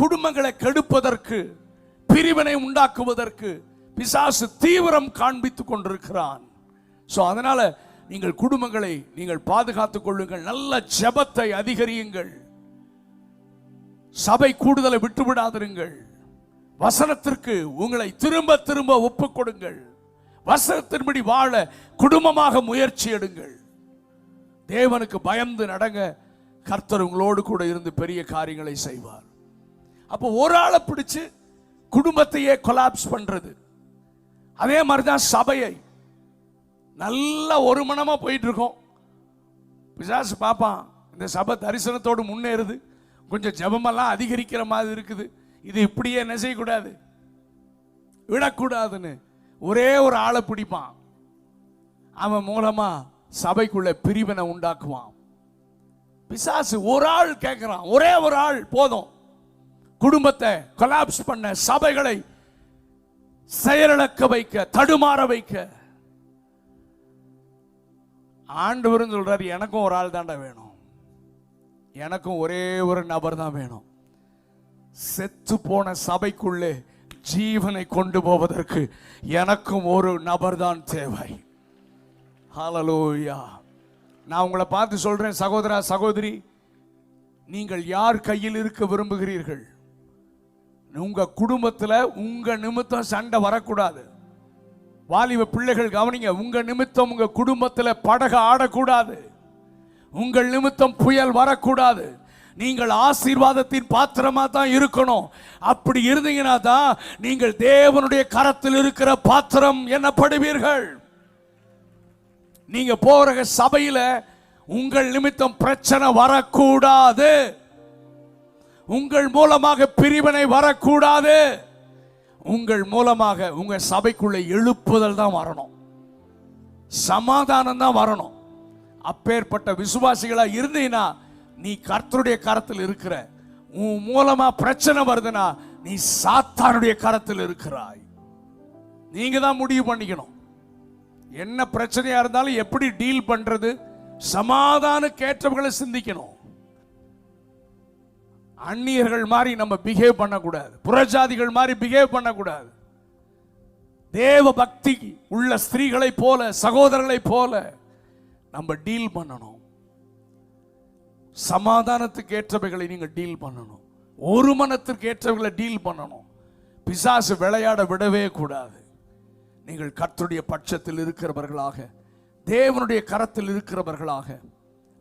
குடும்பங்களை கெடுப்பதற்கு பிரிவினை உண்டாக்குவதற்கு பிசாசு தீவிரம் காண்பித்துக் கொண்டிருக்கிறான். ஸோ அதனால நீங்கள் குடும்பங்களை நீங்கள் பாதுகாத்துக் கொள்ளுங்கள். நல்ல ஜபத்தை அதிகரியுங்கள். சபை கூடுதலை விட்டுவிடாதிருங்கள். வசனத்திற்கு உங்களை திரும்ப திரும்ப ஒப்புக் கொடுங்கள். வசனத்தின்படி வாழ குடும்பமாக முயற்சி எடுங்கள். தேவனுக்கு பயந்து நடங்க. கர்த்தர் உங்களோடு கூட இருந்து பெரிய காரியங்களை செய்வார். அப்போ ஒரு ஆளை பிடிச்சு குடும்பத்தையே கொலாப்ஸ் பண்றது. அதே மாதிரி தான் சபையை. நல்ல ஒரு மனமா போயிட்டு இருக்கோம் பிசாசு பார்ப்பான் இந்த சபை தரிசனத்தோடு முன்னேறுது. கொஞ்சம் ஜெபமெல்லாம் அதிகரிக்கிற மாதிரி இருக்குது. இது இப்படியே என்ன செய்யக்கூடாது விடக்கூடாதுன்னு ஒரே ஒரு ஆளை பிடிப்பான். அவன் மூலமா சபைக்குள்ள பிரிவினை உண்டாக்குவான். பிசாசு ஒரு ஆள் கேட்கிறான் ஒரே ஒரு ஆள் போதும். குடும்பத்தை கொலாப்ஸ் பண்ண சபைகளை செயலிழக்க வைக்க தடுமாற வைக்க. ஆண்டவரும் சொல்றாரு எனக்கும் ஒரு ஆள் தாண்டா வேணும். எனக்கும் ஒரே ஒரு நபர் தான் வேணும். செத்து போன சபைக்குள்ளே ஜீவனை கொண்டு போவதற்கு எனக்கும் ஒரு நபர் தான் தேவை. ஹalleluya நான் உங்களை பார்த்து சொல்றேன் சகோதரா சகோதரி நீங்கள் யார் கையில் இருக்க விரும்புகிறீர்கள்? உங்கள் குடும்பத்தில் உங்கள் நிமித்தம் சண்டை வரக்கூடாது. வாலிப பிள்ளைகள் கவனிங்க உங்கள் நிமித்தம் உங்கள் குடும்பத்தில் படகு ஆடக்கூடாது. உங்கள் நிமித்தம் புயல் வரக்கூடாது. நீங்கள் ஆசீர்வாதத்தின் பாத்திரமாக தான் இருக்கணும். அப்படி இருந்தீங்கன்னா தான் நீங்கள் தேவனுடைய கரத்தில் இருக்கிற பாத்திரம் என்னப்படுவீர்கள். நீங்கள் போகிற சபையில் உங்கள் நிமித்தம் பிரச்சனை வரக்கூடாது. உங்கள் மூலமாக பிரிவினை வரக்கூடாது. உங்கள் மூலமாக உங்கள் சபைக்குள்ளே எழுப்புதல் தான் வரணும். சமாதானம் தான் வரணும். அப்பேற்பட்ட விசுவாசிகளாக இருந்தீங்கன்னா நீ கர்த்தருடைய கரத்தில் இருக்கிற உன் மூலமாக பிரச்சனை வருதுன்னா நீ சாத்தானுடைய கரத்தில் இருக்கிறாய். நீங்கள் தான் முடிவு பண்ணிக்கணும். என்ன பிரச்சனையாக இருந்தாலும் எப்படி டீல் பண்ணுறது சமாதான கேட்டவர்களை சிந்திக்கணும். அந்நியர்கள் மாதிரி நம்ம பிஹேவ் பண்ணக்கூடாது. புறஜாதிகள் மாதிரி பிஹேவ் பண்ணக்கூடாது. தேவ பக்தி உள்ள ஸ்திரீகளை போல சகோதரர்களை போல நம்ம டீல் பண்ணணும். சமாதானத்துக்கு ஏற்றவைகளை நீங்கள் டீல் பண்ணணும். ஒரு மனத்திற்கு ஏற்றவைகளை டீல் பண்ணணும். பிசாசு விளையாட விடவே கூடாது. நீங்கள் கர்த்துடைய பட்சத்தில் இருக்கிறவர்களாக தேவனுடைய கரத்தில் இருக்கிறவர்களாக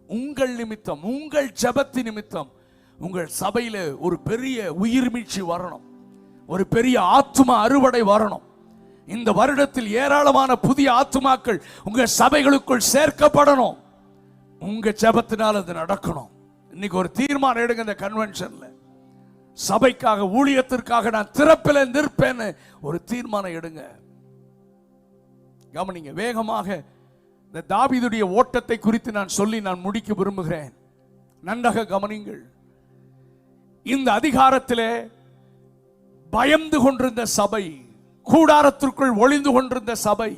உங்கள் நிமித்தம் உங்கள் ஜெபத்தி நிமித்தம் உங்கள் சபையில் ஒரு பெரிய உயிர்மீழ்ச்சி வரணும். ஒரு பெரிய ஆத்மா அறுவடை வரணும். இந்த வருடத்தில் ஏராளமான புதிய ஆத்துமாக்கள் உங்கள் சபைகளுக்குள் சேர்க்கப்படணும். உங்கள் செபத்தினால் அது நடக்கணும். இன்னைக்கு ஒரு தீர்மானம் எடுங்க இந்த கன்வென்ஷனில் சபைக்காக ஊழியத்திற்காக நான் திறப்பில் நிற்பேன்னு ஒரு தீர்மானம் எடுங்க. கவனிங்க வேகமாக இந்த தாவிதுடைய ஓட்டத்தை குறித்து நான் சொல்லி நான் முடிக்க விரும்புகிறேன். நன்றாக கவனிங்கள். இந்த அதிகாரத்திலே பயந்து கொண்டிருந்த சபை கூடாரத்திற்குள் ஒளிந்து கொண்டிருந்த சபை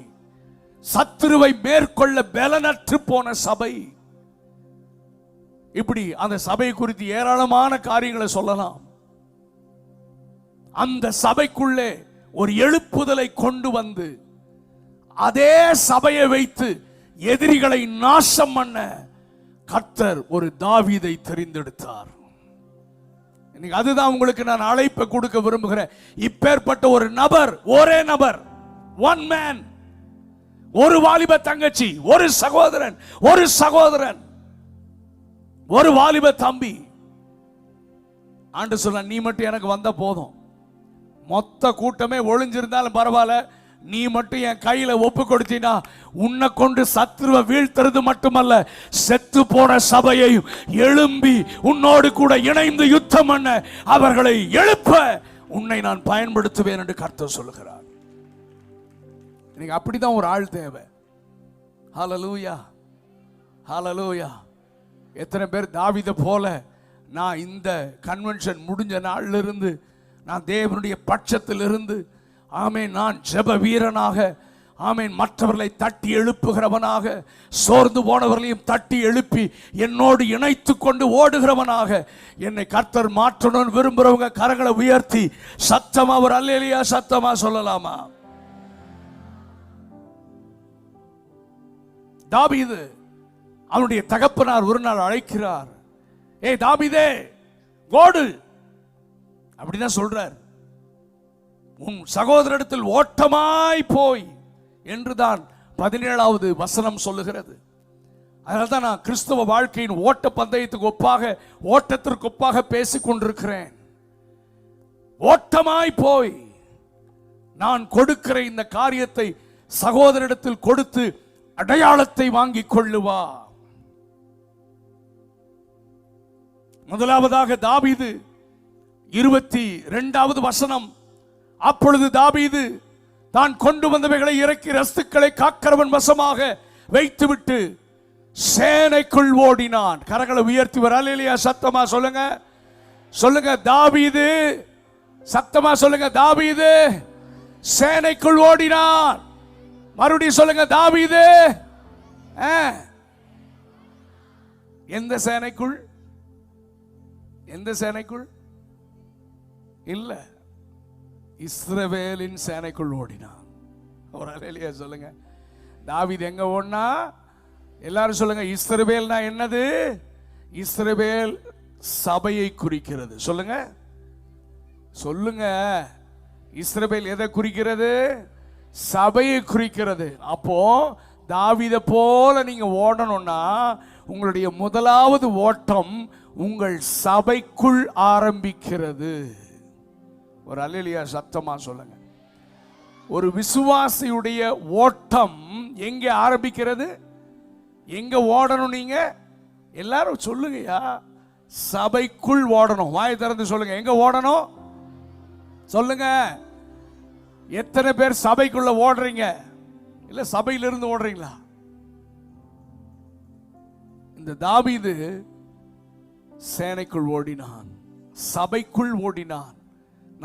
சத்துருவை மேற்கொள்ள பலனற்று போன சபை. இப்படி அந்த சபை குறித்து ஏராளமான காரியங்களை சொல்லலாம். அந்த சபைக்குள்ளே ஒரு எழுப்புதலை கொண்டு வந்து அதே சபையை வைத்து எதிரிகளை நாசம் பண்ண கர்த்தர் ஒரு தாவீதை தெரிந்தெடுத்தார். இன்னைக்கு அதுதான் உங்களுக்கு நான் அழைப்பை கொடுக்க விரும்புகிறேன். இப்பேற்பட்ட ஒரு நபர் ஒரே நபர் ஒன் மேன் ஒரு வாலிப தங்கச்சி ஒரு சகோதரன் ஒரு சகோதரன் ஒரு வாலிப தம்பி. ஆண்டு சொல்ல நீ மட்டும் எனக்கு வந்த போதும். மொத்த கூட்டமே ஒளிஞ்சிருந்தாலும் பரவாயில்ல. நீ மட்டும் என் கையில ஒப்பு கொடுத்தினா உன்னை கொண்டு சத்ருவை வீழ்த்துறது மட்டுமல்ல செத்து போன சபையையும் எழும்பி உன்னோடு கூட இணைந்து யுத்தம் பண்ண அவர்களை எழுப்ப உன்னை நான் பயன்படுத்துவேன் என்று கர்த்தர் சொல்லுகிறார். எனக்கு அப்படிதான் ஒரு ஆள் தேவை. ஹலலூயா ஹலலூயா எத்தனை பேர் தாவித போல நான் இந்த கன்வென்ஷன் முடிஞ்ச நாள்ல இருந்து நான் தேவனுடைய பட்சத்தில் இருந்து ஆமே நான் ஜெப வீரனாக ஆமேன் மற்றவர்களை தட்டி எழுப்புகிறவனாக சோர்ந்து போனவர்களையும் தட்டி எழுப்பி என்னோடு இணைத்து கொண்டு ஓடுகிறவனாக என்னை கர்த்தர் மாற்றணும்னு விரும்புகிறவங்க கரங்களை உயர்த்தி சத்தமாக ஒரு அல்லையா சத்தமாக சொல்லலாமா? தாபீது அவனுடைய தகப்பனார் ஒரு நாள் அழைக்கிறார். ஏய் தாபீதே ஓடு! அப்படிதான் சொல்றார். உன் சகோதரிடத்தில் ஓட்டமாய் போய் என்றுதான் பதினேழாவது வசனம் சொல்லுகிறது. அதனால தான் நான் கிறிஸ்தவ வாழ்க்கையின் ஓட்ட பந்தயத்துக்கு ஒப்பாக ஓட்டத்திற்கு ஒப்பாக பேசிக் கொண்டிருக்கிறேன். ஓட்டமாய் போய் நான் கொடுக்கிற இந்த காரியத்தை சகோதரிடத்தில் கொடுத்து அடையாளத்தை வாங்கி கொள்ளுவா முதலாவதாக தாவீது இருபத்தி ரெண்டாவது வசனம் அப்பொழுது தாபீது தான் கொண்டு வந்தவைகளை இறக்கி ரஸ்துக்களை காக்கிறவன் வசமாக வைத்துவிட்டு சேனைக்குள் ஓடினான். கரங்களை உயர்த்தி வர இல்லையா சத்தமா சொல்லுங்க. சொல்லுங்க தாபீது சத்தமா சொல்லுங்க தாபீது சேனைக்குள் ஓடினான். மறுபடியும் சொல்லுங்க தாபீது எந்த சேனைக்குள்? எந்த சேனைக்குள்? இல்ல. இஸ்ரவேலின் சேனைக்குள் ஓடினான். ஒரு அலையிலேயே சொல்லுங்க. தாவித் எங்க ஓடினா? எல்லாரும் சொல்லுங்க இஸ்ரவேல்னா என்னது? இஸ்ரவேல் சபையை குறிக்கிறது. சொல்லுங்க. சொல்லுங்க. இஸ்ரவேல் எதை குறிக்கிறது? சபையை குறிக்கிறது. அப்போ தாவிதை போல நீங்க ஓடணும்னா உங்களுடைய முதலாவது ஓட்டம் உங்கள் சபைக்குள் ஆரம்பிக்கிறது. ஒரு அலிலியா சத்தமாக சொல்லுங்க. ஒரு விசுவாசியுடைய ஓட்டம் எங்கே ஆரம்பிக்கிறது? எங்கே ஓடணும் நீங்கள் எல்லாரும் சொல்லுங்கய்யா. சபைக்குள் ஓடணும். வாய் திறந்து சொல்லுங்க. எங்க ஓடணும்? சொல்லுங்க. எத்தனை பேர் சபைக்குள்ள ஓடுறீங்க? இல்ல சபையிலிருந்து ஓடுறீங்களா? இந்த தாவீது சேனைக்குள் ஓடினான். சபைக்குள் ஓடினான்.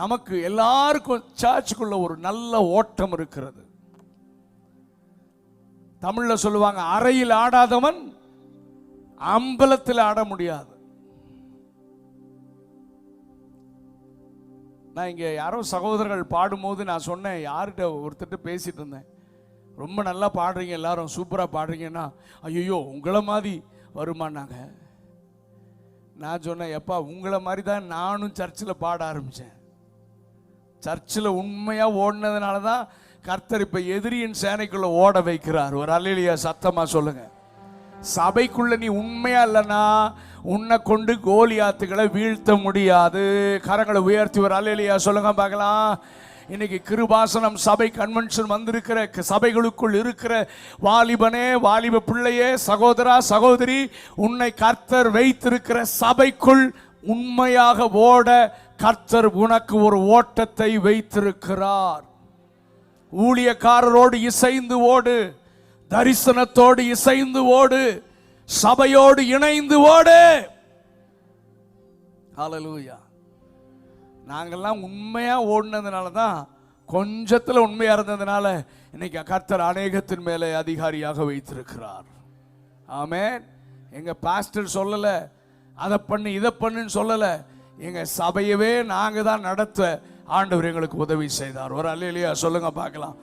நமக்கு எல்லாருக்கும் சர்ச்சுக்குள்ள ஒரு நல்ல ஓட்டம் இருக்கிறது. தமிழ்ல சொல்லுவாங்க அறையில் ஆடாதவன் அம்பலத்தில் ஆட முடியாது. நான் இங்கே யாரோ சகோதரர்கள் பாடும்போது நான் சொன்னேன் யார்கிட்ட ஒருத்தர்கிட்ட பேசிட்டு இருந்தேன். ரொம்ப நல்லா பாடுறீங்க எல்லாரும் சூப்பராக பாடுறீங்கன்னா ஐயோ உங்களை மாதிரி வருமானாங்க. நான் சொன்னேன் எப்பா உங்களை மாதிரி தான் நானும் சர்ச்சில் பாட ஆரம்பித்தேன் சர்ச்சில் உண்மையாக ஓடினதுனால தான் கர்த்தர் இப்போ எதிரியின் சேனைக்குள்ளே ஓட வைக்கிறார். ஒரு அல்லையா சத்தமாக சொல்லுங்கள் சபைக்குள்ள நீ உண்மையா இல்லைன்னா உன்னை கொண்டு கோலியாத்துகளை வீழ்த்த முடியாது. கரங்களை உயர்த்தி ஒரு அல்லையா சொல்லுங்க பார்க்கலாம். இன்னைக்கு கிருபாசனம் சபை கன்வென்ஷன் வந்திருக்கிற க- சபைகளுக்குள் இருக்கிற வாலிபனே வாலிப பிள்ளையே சகோதரா சகோதரி உன்னை கர்த்தர் வைத்திருக்கிற சபைக்குள் உண்மையாக ஓட கர்த்தர் உனக்கு ஒரு ஓட்டத்தை வைத்திருக்கிறார். ஊழியக்காரரோடு இசைந்து ஓடு. தரிசனத்தோடு இசைந்து ஓடு. சபையோடு இணைந்து ஓடு. ஹalleluya நாங்கள்லாம் உண்மையா ஓடினதுனால தான் கொஞ்சத்தில் உண்மையா இருந்ததுனால இன்னைக்கு கர்த்தர் அநேகத்தின் மேலே அதிகாரியாக வைத்திருக்கிறார். ஆமே எங்க பாஸ்டர் சொல்லலை. அதை பண்ணு இதை பண்ணுன்னு சொல்லலை. எங்கள் சபையவே நாங்கள் தான் நடத்த ஆண்டவர் எங்களுக்கு உதவி செய்தார். ஒரு அல்லையா சொல்லுங்க பார்க்கலாம்.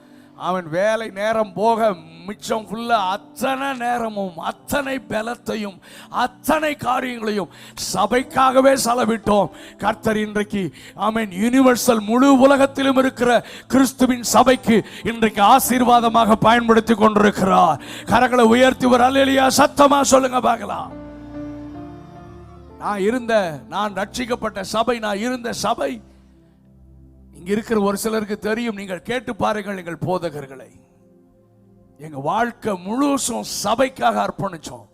அவன் வேலை நேரம் போக மிச்சம் ஃபுல்லாக அத்தனை நேரமும் அத்தனை பலத்தையும் அத்தனை காரியங்களையும் சபைக்காகவே செலவிட்டோம். கர்த்தர் இன்றைக்கு அவன் யூனிவர்சல் முழு உலகத்திலும் இருக்கிற கிறிஸ்துவின் சபைக்கு இன்றைக்கு ஆசீர்வாதமாக பயன்படுத்தி கொண்டிருக்கிறார். கரங்களை உயர்த்தி ஒரு அல்லையா சத்தமாக சொல்லுங்க பார்க்கலாம். நான் இருந்த நான் ரட்சிக்கப்பட்ட சபை நான் இருந்த சபை. இங்க இருக்கிற ஒரு சிலருக்கு தெரியும் நீங்கள் கேட்டு பாருங்கள் எங்கள் போதகர்களை. எங்க வாழ்க்கை முழுசும் சபைக்காக அர்ப்பணிச்சோம்.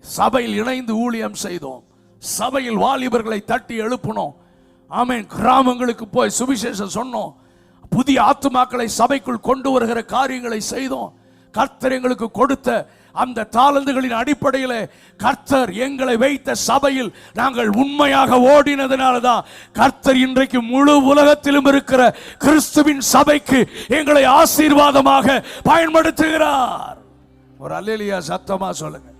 சபையில் இணைந்து ஊழியம் செய்தோம். சபையில் வாலிபர்களை தட்டி எழுப்பினோம். ஆமேன். கிராமங்களுக்கு போய் சுவிசேஷம் சொன்னோம். புதிய ஆத்துமாக்களை சபைக்குள் கொண்டு வருகிற காரியங்களை செய்தோம். கர்த்தர் எங்களுக்கு கொடுத்த அந்த தாளந்துகளின் அடிப்படையில் கர்த்தர் எங்களை வைத்த சபையில் நாங்கள் உண்மையாக ஓடினதுனால தான் கர்த்தர் இன்றைக்கு முழு உலகத்திலும் இருக்கிற கிறிஸ்துவின் சபைக்கு எங்களை ஆசீர்வாதமாக பயன்படுத்துகிறார். ஒரு அல்லேலியா சத்தமா சொல்லுங்க.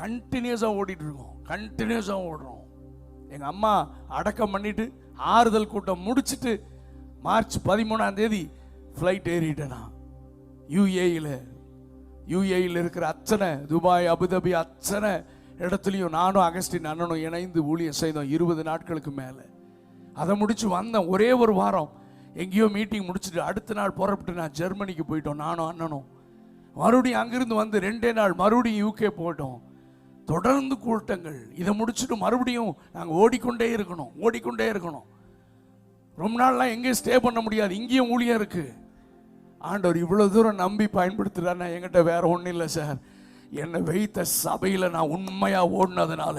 கண்டினியூஸா ஓடிட்டு இருக்கோம். கண்டினியூஸா ஓடுறோம். எங்க அம்மா அடக்கம் பண்ணிட்டு ஆறுதல் கூட்டம் முடிச்சிட்டு மார்ச் பதிமூணாம் தேதி ஃப்ளைட் ஏறிட்டேனா? யூஏயில் யூஏயில் இருக்கிற அத்தனை துபாய் அபுதாபி அத்தனை இடத்துலையும் நானும் அகஸ்டின் அண்ணனும் இணைந்து ஊழியம் செய்தோம் இருபது நாட்களுக்கு மேலே. அதை முடிச்சு வந்தேன் ஒரே ஒரு வாரம். எங்கேயோ மீட்டிங் முடிச்சுட்டு அடுத்த நாள் புறப்பட்டு நான் ஜெர்மனிக்கு போயிட்டோம் நானும் அண்ணனும். மறுபடியும் அங்கிருந்து வந்து ரெண்டே நாள் மறுபடியும் யூகே போயிட்டோம். தொடர்ந்து கூட்டங்கள். இதை முடிச்சுட்டு மறுபடியும் நாங்கள் ஓடிக்கொண்டே இருக்கணும் ஓடிக்கொண்டே இருக்கணும். ரொம்ப நாள்லாம் எங்கேயும் ஸ்டே பண்ண முடியாது. இங்கேயும் ஊழியம் இருக்குது ஆண்டவர் இவ்வளோ தூரம் நம்பி பயன்படுத்துறாருன்னா என்கிட்ட வேற ஒன்றும் இல்லை சார் என்னை வைத்த சபையில் நான் உண்மையாக ஓடினதுனால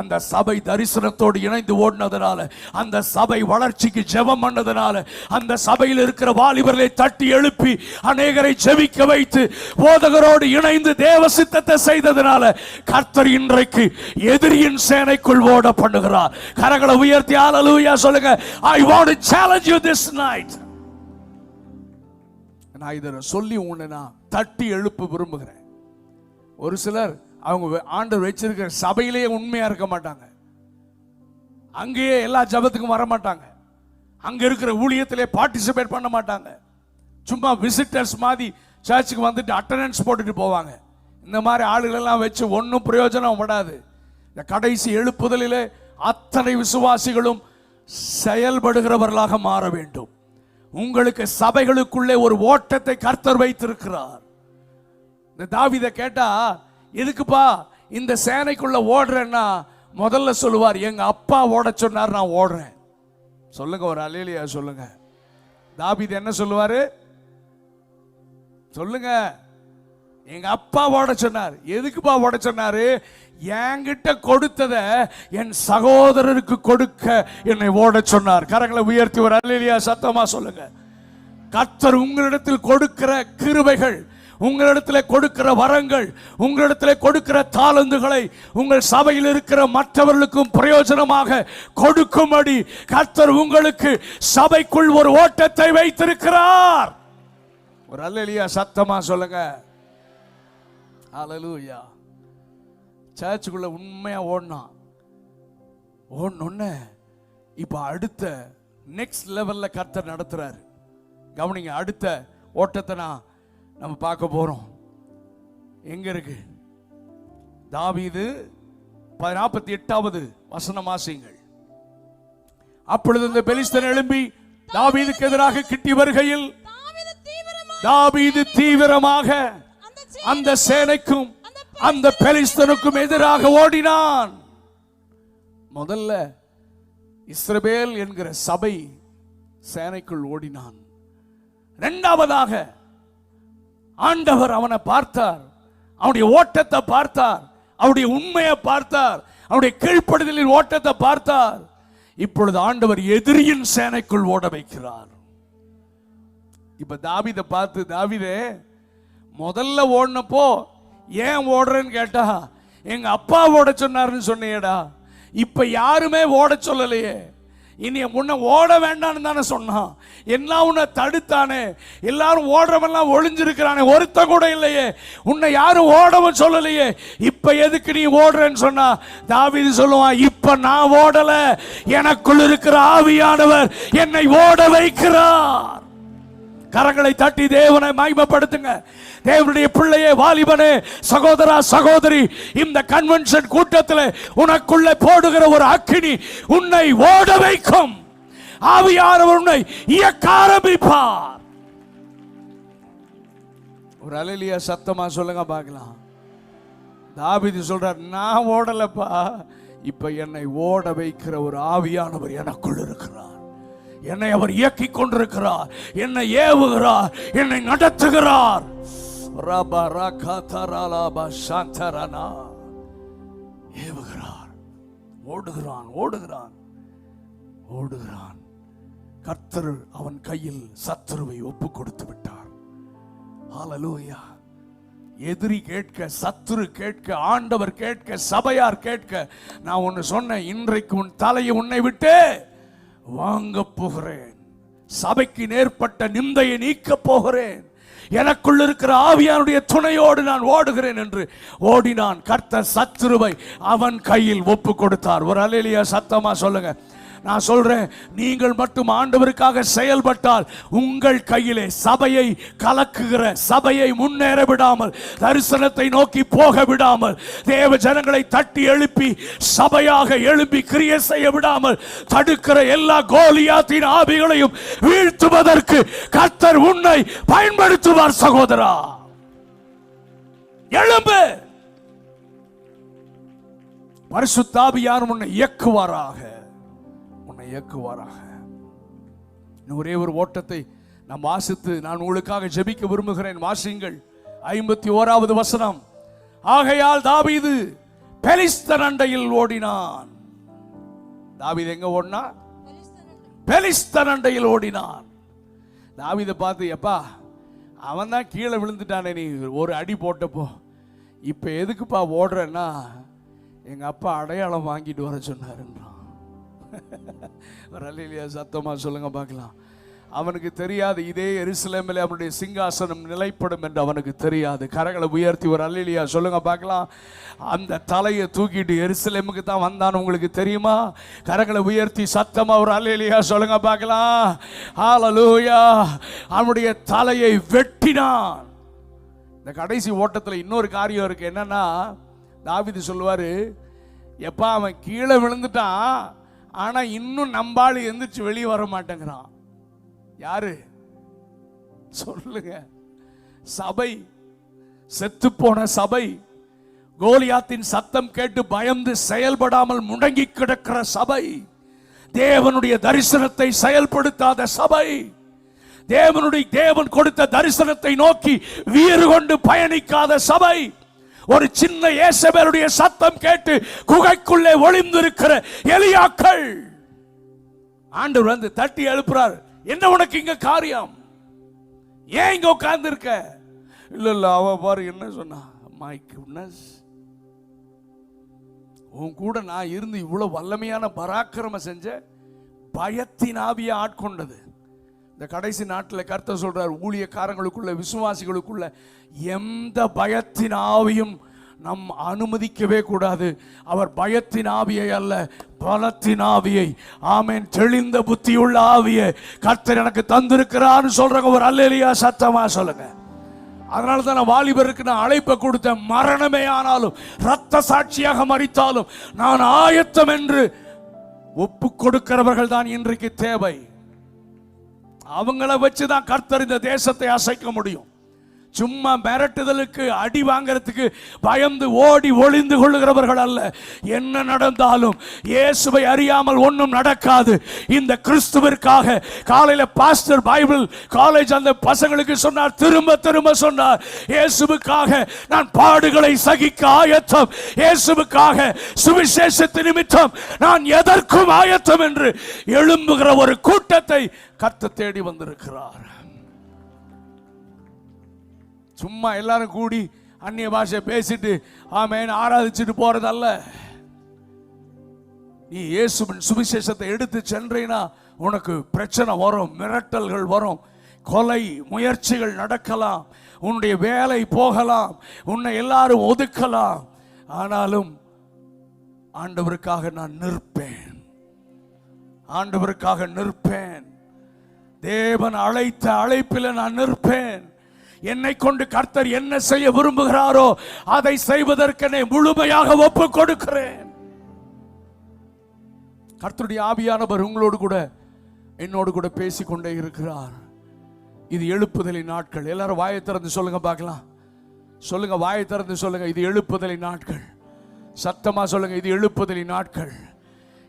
அந்த சபை தரிசனத்தோடு இணைந்து ஓடினதுனால அந்த சபை வளர்ச்சிக்கு ஜெபம் பண்ணதுனால அந்த சபையில் இருக்கிற வாலிபர்களை தட்டி எழுப்பி அநேகரை ஜெபிக்க வைத்து போதகரோடு இணைந்து தேவ சித்தத்தை செய்ததுனால கர்த்தர் இன்றைக்கு எதிரியின் சேனைக்குள் ஓட பண்ணுகிறார். கரங்களை உயர்த்தி ஆலலூயா சொல்லுங்க. I want challenge you this night நான் இதை சொல்லி உன்னை நான் தட்டி எழுப்ப விரும்புகிறேன். ஒரு சிலர் அவங்க ஆண்டர் ஆண்டவர் வச்சிருக்கிற சபையிலேயே உண்மையாக இருக்க மாட்டாங்க. அங்கேயே எல்லா ஜபத்துக்கும் வர மாட்டாங்க. அங்கே இருக்கிற ஊழியத்திலே பார்ட்டிசிபேட் பண்ண மாட்டாங்க. சும்மா விசிட்டர்ஸ் மாதிரி சர்ச்சுக்கு வந்துட்டு அட்டண்டன்ஸ் போட்டுட்டு போவாங்க. இந்த மாதிரி ஆளுகளெல்லாம் வச்சு ஒன்றும் பிரயோஜனம் படாது. இந்த கடைசி எழுப்புதலிலே அத்தனை விசுவாசிகளும் செயல்படுகிறவர்களாக மாற வேண்டும். உங்களுக்கு சபைகளுக்குள்ளே ஒரு ஓட்டத்தை கர்த்தர் வைத்திருக்கிறார். இந்த தாவித கேட்டா எதுக்குப்பா இந்த சேனைக்குள்ள ஓடுறேன்னா? முதல்ல சொல்லுவார் எங்க அப்பா ஓட சொன்னார் நான் ஓடுறேன். சொல்லுங்க ஒரு அலேலியா சொல்லுங்க. தாவீது என்ன சொல்லுவாரு? சொல்லுங்க. எங்க அப்பா ஓட சொன்னார். எதுக்குப்பா ஓட சொன்னாரு? என்கிட்ட கொடுத்தத என் சகோதரருக்கு கொடுக்க என்னை ஓட சொன்னார். கரங்களை உயர்த்தி ஒரு அல்லா சத்தமா சொல்லுங்க. கத்தர் உங்களிடத்தில் கொடுக்கிற கிருபைகள் உங்களிடத்தில் கொடுக்கிற வரங்கள் உங்களிடத்தில் கொடுக்கிற தாளந்துகளை உங்கள் சபையில் இருக்கிற மற்றவர்களுக்கும் பிரயோஜனமாக கொடுக்கும்படி கர்த்தர் உங்களுக்கு சபைக்குள் ஒரு ஓட்டத்தை வைத்திருக்கிறார். ஒரு அல்லேலியா சத்தமா சொல்லுங்க. அல்லேலூயா சர்ச்சுக்குள்ள உண்மையா ஓடினான். ஓடனொன்னு இப்ப அடுத்த நெக்ஸ்ட் லெவல்ல கர்த்தர் நடத்துறாரு. கவனிங்க அடுத்த ஓட்டத்தை நான் நம்ம பார்க்க போறோம். எங்க இருக்கு? தாவீது நாற்பத்தி எட்டாவது வசனம் வாசியுங்கள். அப்பொழுது இந்த பெலிஸ்தன் எழும்பி தாவீதுக்கு எதிராக கிட்டி வருகையில் தாவீது தீவிரமாக அந்த சேனைக்கும் அந்த பெலிஸ்தனுக்கும் எதிராக ஓடினான். முதல்ல இஸ்ரவேல் என்கிற சபை சேனைக்குள் ஓடினான். இரண்டாவதாக ஆண்டவர் அவனை பார்த்தார். அவனுடைய ஓட்டத்தை பார்த்தார். அவனுடைய உண்மையை பார்த்தார். அவனுடைய கீழ்ப்படுதலின் ஓட்டத்தை பார்த்தார். இப்பொழுது ஆண்டவர் எதிரியின் சேனைக்குள் ஓட வைக்கிறார். இப்ப தாவீதை பார்த்து தாவீதே முதல்ல ஓடினப்போ ஏன் ஓடுறேன்னு கேட்டா எங்க அப்பா ஓட சொன்னாருன்னு சொன்னியடா இப்ப யாருமே ஓட சொல்லலையே. இனி முன்ன ஓட வேண்டாம்னு தானே சொன்னான். எல்லாம் உன்னை தடுத்தானே. எல்லாரும் ஓடுறவெல்லாம் ஒளிஞ்சிருக்கிறானே. ஒருத்த கூட இல்லையே. உன்னை யாரும் ஓடவும் சொல்லலையே. இப்ப எதுக்கு நீ ஓடுறேன்னு சொன்னா தாவிது சொல்லுவான் இப்ப நான் ஓடல. எனக்குள் இருக்கிற ஆவியானவர் என்னை ஓட வைக்கிறார். கரங்களை தட்டி தேவனை மகிமைப்படுத்துங்க. தேவனுடைய பிள்ளையே வாலிபனே சகோதரா சகோதரி இந்த கன்வென்ஷன் கூட்டத்தில் உனக்குள்ளே போடுகிற ஒரு அக்கினி உன்னை ஓட வைக்கும். ஆவியானவர் உன்னை இயக்க ஆரம்பிப்பார். ஒரு அலையிலியா சத்தமா சொல்லுங்க பார்க்கலாம். தாபிதி சொல்றார் நான் ஓடலப்பா இப்ப என்னை ஓட வைக்கிற ஒரு ஆவியானவர் எனக்குள் இருக்கிறார். என்னை அவர் இயக்கிக் கொண்டிருக்கிறார். என்னை ஏவுகிறார். என்னை நடத்துகிறார். ஏவுகிறார். ஓடுகிறான் ஓடுகிறான். ஓடுகிறான். கர்த்தர் அவன் கையில் சத்துருவை ஒப்பு கொடுத்து விட்டார். ஹalleluya. எதிரி கேட்க சத்துரு கேட்க ஆண்டவர் கேட்க சபையார் கேட்க நான் ஒன்று சொன்னேன் இன்றைக்கு உன் தலையை உன்னை விட்டு வாங்க போகிறேன். சபைக்கு நேர்பட்ட நிந்தையை நீக்க போகிறேன். எனக்குள் இருக்கிற ஆவியானுடைய துணையோடு நான் ஓடுகிறேன் என்று ஓடினான் கர்த்தர் சத்ருவை அவன் கையில் ஒப்பு கொடுத்தார். ஒரு அலையிலேயே சத்தமா சொல்லுங்க. நான் சொல்றேன் நீங்கள் மட்டும் ஆண்டவருக்காக செயல்பட்டால் உங்கள் கையிலே சபையை கலக்குகிற சபையை முன்னேற விடாமல் தரிசனத்தை நோக்கி போக விடாமல் தேவ ஜனங்களை தட்டி எழுப்பி சபையாக எழுப்பி கிரிய செய்ய விடாமல் தடுக்கிற எல்லா கோலியாத்தின் ஆவிகளையும் வீழ்த்துவதற்கு கர்த்தர் உன்னை பயன்படுத்துவார் சகோதரா. எழும்பு. பரிசுத்தாபியார் உன்னை இயக்குவாராக. இயக்குவாராக. இன்னும் ஒரே ஒரு ஓட்டத்தை நாம் வாசித்து நான் உங்களுக்காக ஜெபிக்க விரும்புகிறேன். வாசியுங்கள். ஐம்பத்தி ஓராவது வசனம். ஆகையால் தாவீது பெலிஸ்தர் அண்டையில் ஓடினான். தாவீது எங்க ஓடினா? பெலிஸ்தர் அண்டையில் ஓடினான். தாவீதை பார்த்து எப்பா அவன் தான் கீழே விழுந்துட்டானே நீ ஒரு அடி போட்டப்போ. இப்போ எதுக்குப்பா ஓடுறேன்னா எங்கள் அப்பா அடையாளம் வாங்கிட்டு வர சொன்னாருன்றான் ரலிலியா சத்தமாக சொல்லுங்க பார்க்கலாம். அவனுக்கு தெரியாது இதே எருசலேமில் அவனுடைய சிங்காசனம் நிலைப்படும் என்று அவனுக்கு தெரியாது. கரங்களை உயர்த்தி ஒரு அல்லிலியா சொல்லுங்க பார்க்கலாம். அந்த தலையை தூக்கிட்டு எருசலேமுக்கு தான் வந்தான் உங்களுக்கு தெரியுமா? கரங்களை உயர்த்தி சத்தமாக ஒரு அல்லிலியா சொல்லுங்க பார்க்கலாம். ஆலலூயா அவனுடைய தலையை வெட்டினான். இந்த கடைசி ஓட்டத்தில் இன்னொரு காரியம் இருக்கு. என்னன்னா தாவிது சொல்லுவார் எப்பா அவன் கீழே விழுந்துட்டான். ஆனா இன்னும் நம்பாளு எந்திரிச்சு வெளியே வர மாட்டேங்கிறான். யாரு? சொல்லுங்க. சபை. செத்துப்போன சபை. கோலியாத்தின் சத்தம் கேட்டு பயந்து செயல்படாமல் முடங்கி கிடக்கிற சபை. தேவனுடைய தரிசனத்தை செயல்படுத்தாத சபை. தேவனுடைய தேவன் கொடுத்த தரிசனத்தை நோக்கி வீறு கொண்டு பயணிக்காத சபை. ஒரு சின்ன ஏசபேலுடைய சத்தம் கேட்டு குகைக்குள்ளே ஒளிந்திருக்கிற எலியாக்கள். ஆண்டவர் வந்து தட்டி எழுப்புறார். என்ன உனக்கு இங்க காரியம்? ஏன் இங்க உட்கார்ந்து இருக்க இல்ல இல்ல அவ பாரு என்ன சொன்னா? மை குட்னஸ் உன் கூட நான் இருந்து இவ்வளவு வல்லமையான பராக்கிரம செஞ்ச பயத்தின் ஆவியை ஆட்கொண்டது. இந்த கடைசி நாட்டில் கர்த்தர் சொல்றார் ஊழியக்காரங்களுக்குள்ள விசுவாசிகளுக்குள்ள எந்த பயத்தின் ஆவியும் நம் அனுமதிக்கவே கூடாது. அவர் பயத்தின் ஆவியை அல்ல பலத்தின் ஆவியை. ஆமேன். தெளிந்த புத்தியுள்ள ஆவியை கர்த்தர் எனக்கு தந்திருக்கிறான்னு சொல்கிறவங்க ஒரு அல்லேலியா சத்தமா சொல்லுங்க. அதனால தான் நான் வாலிபருக்கு நான் அழைப்பை கொடுத்தேன். மரணமே ஆனாலும் ரத்த சாட்சியாக மறித்தாலும் நான் ஆயத்தம் என்று ஒப்பு கொடுக்கிறவர்கள் தான் இன்றைக்கு தேவை. அவங்கள வச்சு தான் கர்த்தர் இந்த தேசத்தை அசைக்க முடியும். சும்மா மிரட்டுதலுக்கு அடி வாங்குறதுக்கு பயந்து ஓடி ஒளிந்து கொள்ளுகிறவர்கள் அல்ல. என்ன நடந்தாலும் இயேசுவை அறியாமல் ஒன்றும் நடக்காது. இந்த கிறிஸ்துவிற்காக காலையில் பாஸ்டர் பைபிள் காலேஜ் அந்த பசங்களுக்கு சொன்னார் திரும்ப திரும்ப சொன்னார் இயேசுவுக்காக நான் பாடுகளை சகிக்க ஆயத்தம். இயேசுவுக்காக சுவிசேஷத்து நிமித்தம் நான் எதற்கும் ஆயத்தம் என்று எழும்புகிற ஒரு கூட்டத்தை கத்த தேடி வந்திருக்கிறார். சும்மா எல்லாரும் கூடி அந்நிய பாஷை பேசிட்டு ஆமேன் ஆராதிச்சுட்டு போறதல்ல. நீ இயேசுவின் சுவிசேஷத்தை எடுத்து சென்றீனா உனக்கு பிரச்சனை வரும் மிரட்டல்கள் வரும் கொலை முயற்சிகள் நடக்கலாம் உன்னுடைய வேலை போகலாம் உன்னை எல்லாரும் ஒதுக்கலாம். ஆனாலும் ஆண்டவருக்காக நான் நிற்பேன். ஆண்டவருக்காக நிற்பேன். தேவன் அழைத்த அழைப்பில் நான் நிற்பேன். என்னை கொண்டு கர்த்தர் என்ன செய்ய விரும்புகிறாரோ அதை செய்வதற்கு முழுமையாக ஒப்பு கொடுக்கிறேன் கர்த்தருடைய ஆவியானவர் உங்களோடு கூட என்னோடு கூட பேசிக்கொண்டே இருக்கிறார். இது எழுப்புதலை நாட்கள். எல்லாரும் வாயை திறந்து சொல்லுங்க பார்க்கலாம். சொல்லுங்க வாயை திறந்து சொல்லுங்க இது எழுப்புதலை நாட்கள். சத்தமா சொல்லுங்க இது எழுப்புதலின் நாட்கள்.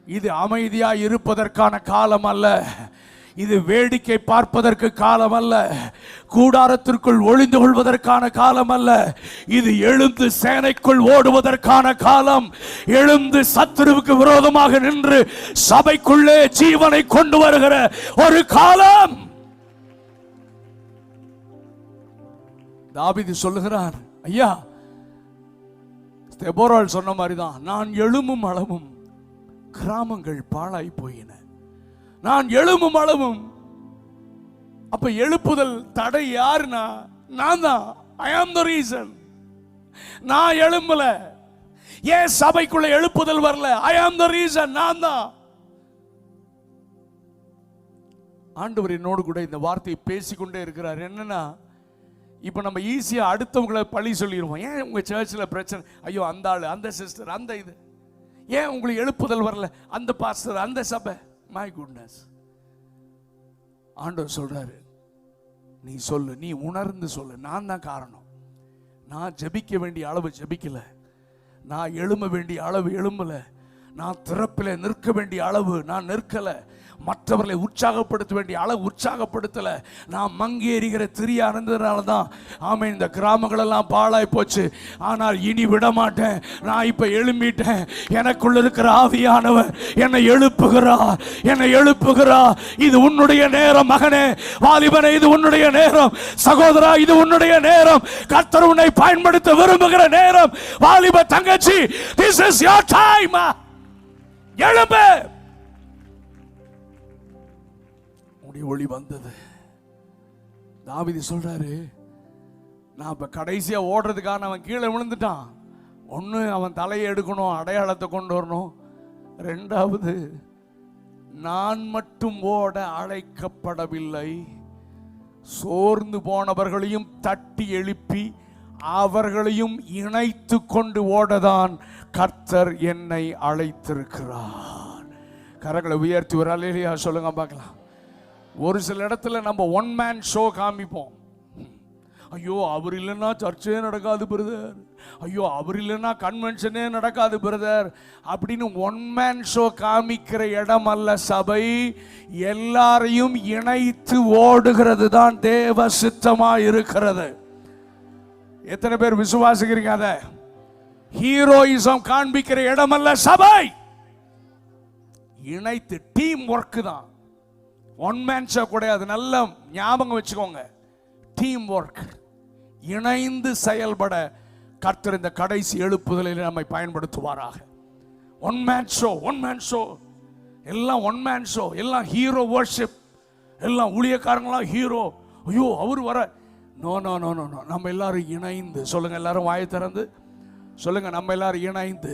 இது அமைதியா இருப்பதற்கான காலம் அல்ல. இது வேடிக்கை பார்ப்பதற்கு காலம் அல்ல கூடாரத்திற்குள் ஒளிந்து கொள்வதற்கான காலம் அல்ல இது எழுந்து சேனைக்குள் ஓடுவதற்கான காலம். எழுந்து சத்துருவுக்கு விரோதமாக நின்று சபைக்குள்ளே ஜீவனை கொண்டு வருகிற ஒரு காலம். தாபிதி சொல்லுகிறார் ஐயா தெபோரால் சொன்ன மாதிரி தான் நான் எழும்பும் அளவும் கிராமங்கள் பாழாய் போயின. நான் எழும்பும் அளவும். அப்ப எழுப்புதல் தடை யாருன்னா? நான் தான் ஐ ஆம் த ரீசன் நான் எழும்பல. ஏன் சபைக்குள்ள எழுப்புதல் வரல? ஐ ஆம் த ரீசன் நான் தான் ஆண்டவர் என்னோடு கூட இந்த வார்த்தையை பேசிக்கொண்டே இருக்கிறார். என்னன்னா இப்போ நம்ம ஈஸியா அடுத்தவங்களை பழி சொல்லிடுவோம். ஏன் உங்க சர்ச்சில் பிரச்சனை? ஐயோ அந்த ஆளு அந்த சிஸ்டர் அந்த இது. ஏன் உங்களுக்கு எழுப்புதல் வரல? அந்த பாஸ்டர் அந்த சபை. மை குட்னஸ் ஆண்டவர் சொல்றாரு நீ சொல்லு நீ உணர்ந்து சொல்லு. நான் தான் காரணம். நான் ஜெபிக்க வேண்டிய அளவு ஜெபிக்கல. நான் எழும்ப வேண்டிய அளவு எழும்பல. நான் திறப்பில நிற்க வேண்டிய அளவு நான் நிற்கல. மற்றவர்களை உற்சாகப்படுத்த வேண்டிய அளவு உற்சாகப்படுத்தலை. நான் மங்கி எறிகிற திரியா இருந்ததுனால தான் ஆமை இந்த கிராமங்களெல்லாம் பாழாய் போச்சு. ஆனால் இனி விட மாட்டேன் நான் இப்போ எழும்பிட்டேன். எனக்குள்ள இருக்கிற ஆவியானவர் என்னை எழுப்புகிறா. என்னை எழுப்புகிறா. இது உன்னுடைய நேரம் மகனே. வாலிபனே இது உன்னுடைய நேரம். சகோதரா இது உன்னுடைய நேரம். கர்த்தர் உன்னை பயன்படுத்த விரும்புகிற நேரம். வாலிப தங்கச்சி திஸ் இஸ் யோர் டைம் எழும்பு. உடைய ஒளி வந்தது. தாவிதி சொல்றாரு நான் இப்ப கடைசியா ஓடுறதுக்கான அவன் கீழே விழுந்துட்டான். ஒன்று அவன் தலையை எடுக்கணும் அடையாளத்தை கொண்டு வரணும். ரெண்டாவது நான் மட்டும் ஓட அழைக்கப்படவில்லை. சோர்ந்து போனவர்களையும் தட்டி எழுப்பி அவர்களையும் இணைத்து கொண்டு ஓடதான் கர்த்தர் என்னை அழைத்திருக்கிறார். கரங்களை உயர்த்தி ஒரு அலையிலையா சொல்லுங்க பார்க்கலாம். ஒரு சில இடத்துல நம்ம ஒன் மேன் ஷோ காமிப்போம். ஐயோ அவர் இல்லைன்னா சர்ச்சே நடக்காது பிரதர் ஐயோ அவர் இல்லைன்னா கன்வென்ஷனே நடக்காது பிரதர் அப்படின்னு ஒன் மேன் ஷோ காமிக்கிற இடம் அல்ல சபை. எல்லாரையும் இணைத்து ஓடுகிறது தான் தேவ சித்தமா இருக்கிறது. எத்தனை பேர் விசுவாசிக்கிறீங்க அத? ஹீரோயிசம் காண்பிக்கிற இடம் அல்ல சபை. இணைத்து டீம் ஒர்க் தான். ஒன் மேன் ஷோ கிடையாது நல்ல ஞாபகம் வச்சுக்கோங்க. டீம் ஒர்க் இணைந்து செயல்பட கர்த்தர் இந்த கடைசி எழுப்புதலில் நம்மை பயன்படுத்துவாராக. One man show one man show எல்லாம் ஒன் மேன் ஷோ எல்லாம் ஹீரோ வர்ஷிப் எல்லாம் ஊழியக்காரங்களாம் ஹீரோ ஐயோ அவர் வர. No no no no no நம்ம எல்லாரும் இணைந்து. சொல்லுங்க எல்லாரும் வாயை திறந்து. சொல்லுங்க நம்ம எல்லாரும் இணைந்து.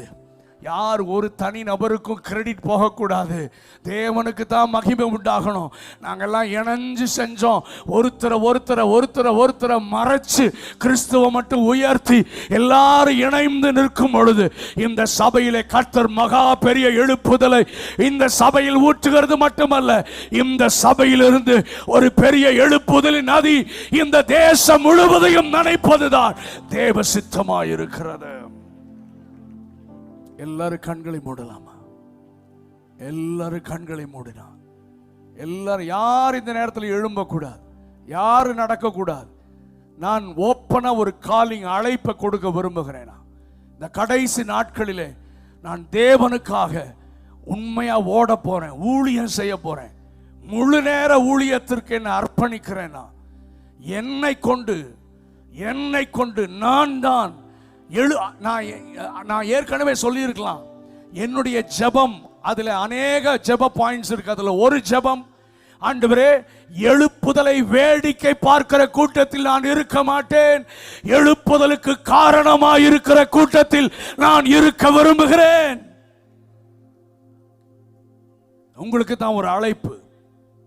யார் ஒரு தனி நபருக்கும் கிரெடிட் போகக்கூடாது. தேவனுக்கு தான் மகிமை உண்டாகணும். நாங்கெல்லாம் இணைஞ்சு செஞ்சோம். ஒருத்தரை ஒருத்தரை ஒருத்தரை ஒருத்தரை மறைச்சு கிறிஸ்துவை மட்டும் உயர்த்தி எல்லாரும் இணைந்து நிற்கும் பொழுது இந்த சபையிலே கர்த்தர் மகா பெரிய எழுப்புதலை இந்த சபையில் ஊற்றுகிறது மட்டுமல்ல இந்த சபையிலிருந்து ஒரு பெரிய எழுப்புதலின் நதி இந்த தேசம் முழுவதையும் நினைப்பதுதான். தேவ சித்தமாயிருக்கிறது. எல்லாரும் கண்களை மூடலாமா? எல்லாரும் கண்களை மூடினா எல்லாரும் யார் இந்த நேரத்தில் எழும்பக்கூடாது? யாரு நடக்கக்கூடாது? நான் ஓப்பனா ஒரு காலிங் அழைப்பை கொடுக்க விரும்புகிறேன்? இந்த கடைசி நாட்களிலே நான் தேவனுக்காக உண்மையா ஓட போறேன் ஊழியம் செய்ய போறேன். முழு நேர ஊழியத்திற்கு என்ன அர்ப்பணிக்கிறேன்? என்னை கொண்டு என்னை கொண்டு நான் தான் எழு நான் நான் ஏற்கனவே சொல்லியிருக்கலாம். என்னுடைய ஜபம் அதில் அநேக ஜப பாயிண்ட்ஸ் இருக்கு. அதில் ஒரு ஜபம் ஆண்டவரே எழுப்புதலை வேடிக்கை பார்க்கிற கூட்டத்தில் நான் இருக்க மாட்டேன். எழுப்புதலுக்கு காரணமாக இருக்கிற கூட்டத்தில் நான் இருக்க விரும்புகிறேன். உங்களுக்கு தான் ஒரு அழைப்பு.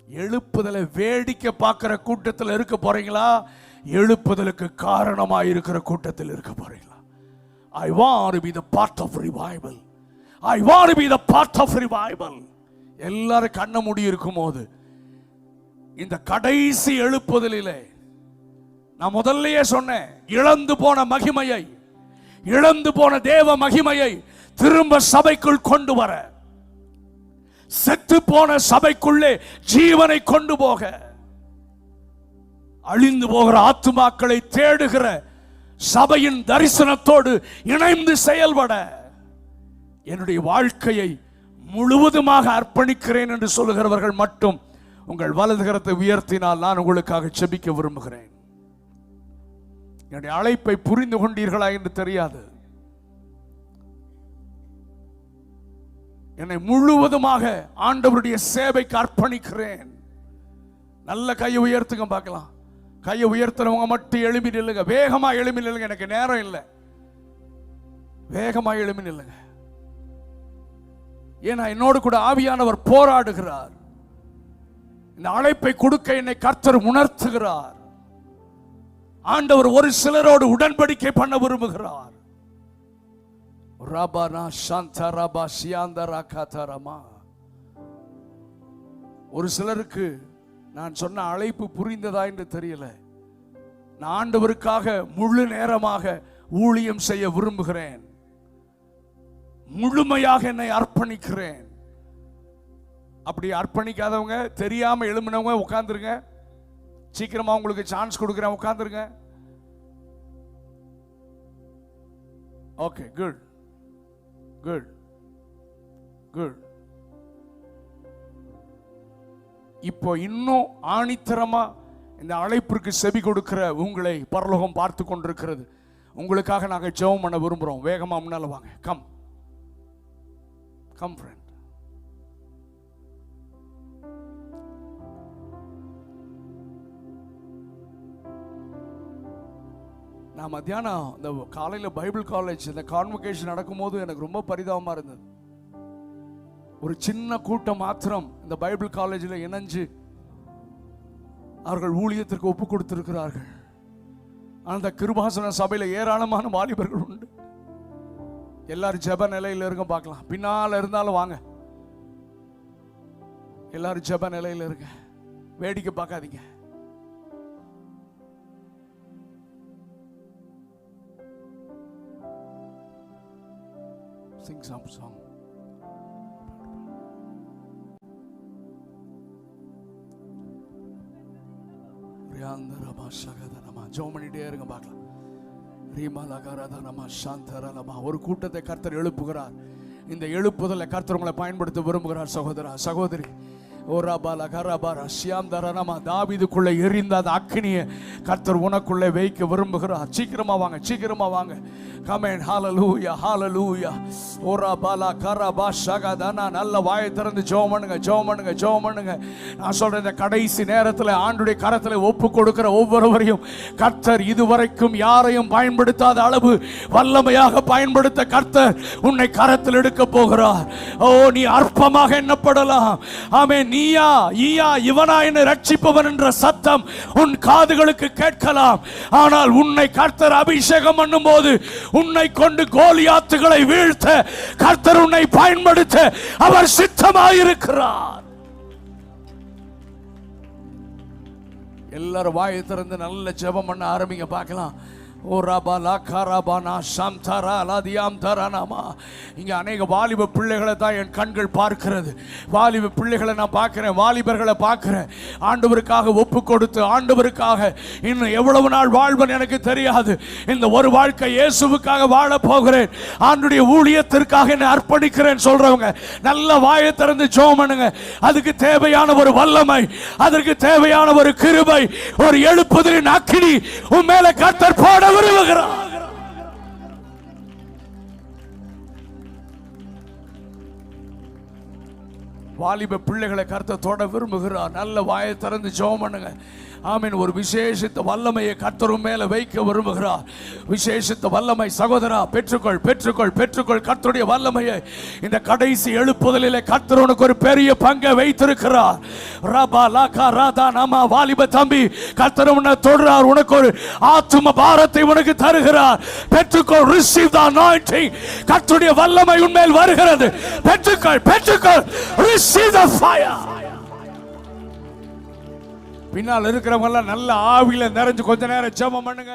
எழுப்புதலை வேடிக்கை பார்க்கிற கூட்டத்தில் இருக்க போறீங்களா? எழுப்புதலுக்கு காரணமாக இருக்கிற கூட்டத்தில் இருக்க போறீங்களா? ஐ be the the of revival. I I to be the part of revival. எல்லாரும் கண்ண முடி இருக்கும் போது இந்த கடைசி எழுப்புதலிலே நான் முதல்லயே சொன்னேன் இழந்து போன மகிமையை இழந்து போன தேவ மகிமையை திரும்ப சபைக்குள் கொண்டு வர செத்து போன சபைக்குள்ளே ஜீவனை கொண்டு போக அழிந்து போகிற ஆத்துமாக்களை தேடுகிற சபையின் தரிசனத்தோடு இணைந்து செயல்பட என்னுடைய வாழ்க்கையை முழுவதுமாக அர்ப்பணிக்கிறேன் என்று சொல்லுகிறவர்கள் மட்டும் உங்கள் வலதுகரத்தை உயர்த்தினால் நான் உங்களுக்காக செபிக்க விரும்புகிறேன். என்னுடைய அழைப்பை புரிந்து கொண்டீர்களா என்று தெரியாது. என்னை முழுவதுமாக ஆண்டவருடைய சேவைக்கு அர்ப்பணிக்கிறேன். நல்ல கையை உயர்த்துங்க பார்க்கலாம். கையை உயர்த்துறவங்க மட்டும் எழுப்பி நில்லுங்க. வேகமா எழுப்பி நில்லுங்க. எனக்கு நேரம் இல்லை. வேகமா எழுப்பி நில்லுங்க. ஏன்னா என்னோடு கூட ஆவியானவர் போராடுகிறார். இந்த அழைப்பை கொடுக்க என்னை கர்த்தர் உணர்த்துகிறார். ஆண்டவர் ஒரு சிலரோடு உடன்படிக்கை பண்ண விரும்புகிறார். ரபனா சாந்த ரபா சியாந்த ஒரு சிலருக்கு நான் சொன்ன அழைப்பு புரிந்ததா என்று தெரியல. நான் ஆண்டவருக்காக முழு நேரமாக ஊழியம் செய்ய விரும்புகிறேன். முழுமையாக என்னை அர்ப்பணிக்கிறேன். அப்படி அர்ப்பணிக்காதவங்க தெரியாம எழும்பினவங்க உட்காந்துருங்க சீக்கிரமா உங்களுக்கு சான்ஸ் கொடுக்குறேன் உட்காந்துருங்க ஓகே குட் குட் குட் இப்போ இன்னும் ஆணித்தரமா இந்த அழைப்பிற்கு செவி கொடுக்கிற உங்களை பரலோகம் பார்த்து கொண்டிருக்கிறது. உங்களுக்காக நாங்கள் ஜெபம் பண்ண விரும்புகிறோம் வேகமாக முன்னால் வாங்க. கம் கம் ஃப்ரெண்ட் நான் மத்தியானம் இந்த காலையில் பைபிள் காலேஜ் இந்த கான்வகேஷன் நடக்கும்போது எனக்கு ரொம்ப பரிதாபமாக இருந்தது. ஒரு சின்ன கூட்டம் மாத்திரம் இந்த பைபிள் காலேஜில் இணைஞ்சு அவர்கள் ஊழியத்திற்கு ஒப்பு கொடுத்திருக்கிறார்கள். அந்த கிருபாசன சபையில் ஏராளமான வாலிபர்கள் உண்டு. எல்லாரும் ஜெப நிலையில் இருக்க பார்க்கலாம். பின்னால் இருந்தாலும் வாங்க. எல்லாரும் ஜெப நிலையில் இருக்க வேடிக்கை பார்க்காதீங்க. Sing some song. ரியாந்தரமா சகதனமா ஜெபம் பண்ணிட்டே இருங்க பார்க்கலாம். ரீமலகரதனமா சாந்தரலமா ஒரு கூட்டத்தை கர்த்தர் எழுப்புகிறார். இந்த எழுப்புதலை கர்த்தர் உங்களை பயன்படுத்த விரும்புகிறார் சகோதரா சகோதரி. ஓராபால ரபால கரபார தாவிதுக்குள்ளே எரிந்த அந்த அக்னியை கர்த்தர் உனக்குள்ளே வைக்க விரும்புகிறார். சீக்கிரமா வாங்க சீக்கிரமா வாங்க. கமேன் ஹாலலூயா ஹalleluya ஓரா பாலா கரபா சகதனா நல்ல வாயை திறந்து ஜோம் பண்ணுங்க ஜோம் பண்ணுங்க ஜோம் பண்ணுங்க. நான் சொல்றேன் இந்த கடைசி நேரத்தில் ஆண்டுடைய கரத்தில் ஒப்பு கொடுக்கிற ஒவ்வொருவரையும் கர்த்தர் இதுவரைக்கும் யாரையும் பயன்படுத்தாத அளவு வல்லமையாக பயன்படுத்த கர்த்தர் உன்னை கரத்தில் எடுக்க போகிறார். ஓ நீ அற்பமாக எண்ணப்படலாம். ஆமே நீயா ஈயா இவனா என்னை ரட்சிப்பவன் என்ற சத்தம் உன் காதுகளுக்கு கேட்கலாம். ஆனால் உன்னை கர்த்தர் அபிஷேகம் பண்ணும் போது உன்னை கொண்டு கோலியாத்துகளை வீழ்த்த கர்த்தர் உன்னை பயன்படுத்த அவர் சித்தமாயிருக்கிறார். எல்லாரும் வாயை திறந்து நல்ல ஜெபம் பண்ண ஆரம்பிங்க பார்க்கலாம். ஓ இங்கே அநேக வாலிப பிள்ளைகளை தான் என் கண்கள் பார்க்கிறது. வாலிப பிள்ளைகளை நான் பார்க்கிறேன் வாலிபர்களை பார்க்கிறேன். ஆண்டவருக்காக ஒப்பு கொடுத்து ஆண்டவருக்காக இன்னும் எவ்வளவு நாள் வாழ்வன் எனக்கு தெரியாது. இந்த ஒரு வாழ்க்கை இயேசுவுக்காக வாழ போகிறேன். ஆண்டுடைய ஊழியத்திற்காக என்னை அர்ப்பணிக்கிறேன் சொல்றவங்க. நல்ல வாயை திறந்து சோமனுங்க பண்ணுங்க அதுக்கு தேவையான ஒரு வல்லமை அதற்கு தேவையான ஒரு கிருபை ஒரு எழுப்புதலின் அக்கினி. உன் மேல கத்தர் போட விரும்புகிறார் வாலிப பிள்ளைகளை கர்த்தர் தொட விரும்புகிறார். நல்ல வாயை திறந்து ஜோமனுங்க பண்ணுங்க. ஆமீன். ஒரு விசேஷித்த வல்லமையை கர்த்தரும் மேல வைக்க விரும்புகிறார். விசேஷித்த வல்லமை சகோதரா பெற்றுக்கொள் பெற்றுக்கொள் பெற்றுக்கொள். கர்த்தருடைய வல்லமையை இந்த கடைசி எழுப்புதலில் கர்த்தர் உனக்கு ஒரு பெரிய பங்கை வைத்திருக்கிறார். ரபா லாக்கா ராதா நாமா வாலிப தம்பி கர்த்தர் உன்னை தொடுறார். உனக்கு ஒரு ஆத்தும பாரத்தை உனக்கு தருகிறார். பெற்றுக்கொள் ரிசீவ் தான் கர்த்தருடைய வல்லமை உன்மேல் வருகிறது. பெற்றுக்கொள் பெற்றுக்கொள். Receive see the fire. பின்னால் இருக்கிறவங்க எல்லாம் நல்ல ஆவியில நிறைஞ்சு கொஞ்ச நேரம் ஜெபம் பண்ணுங்க.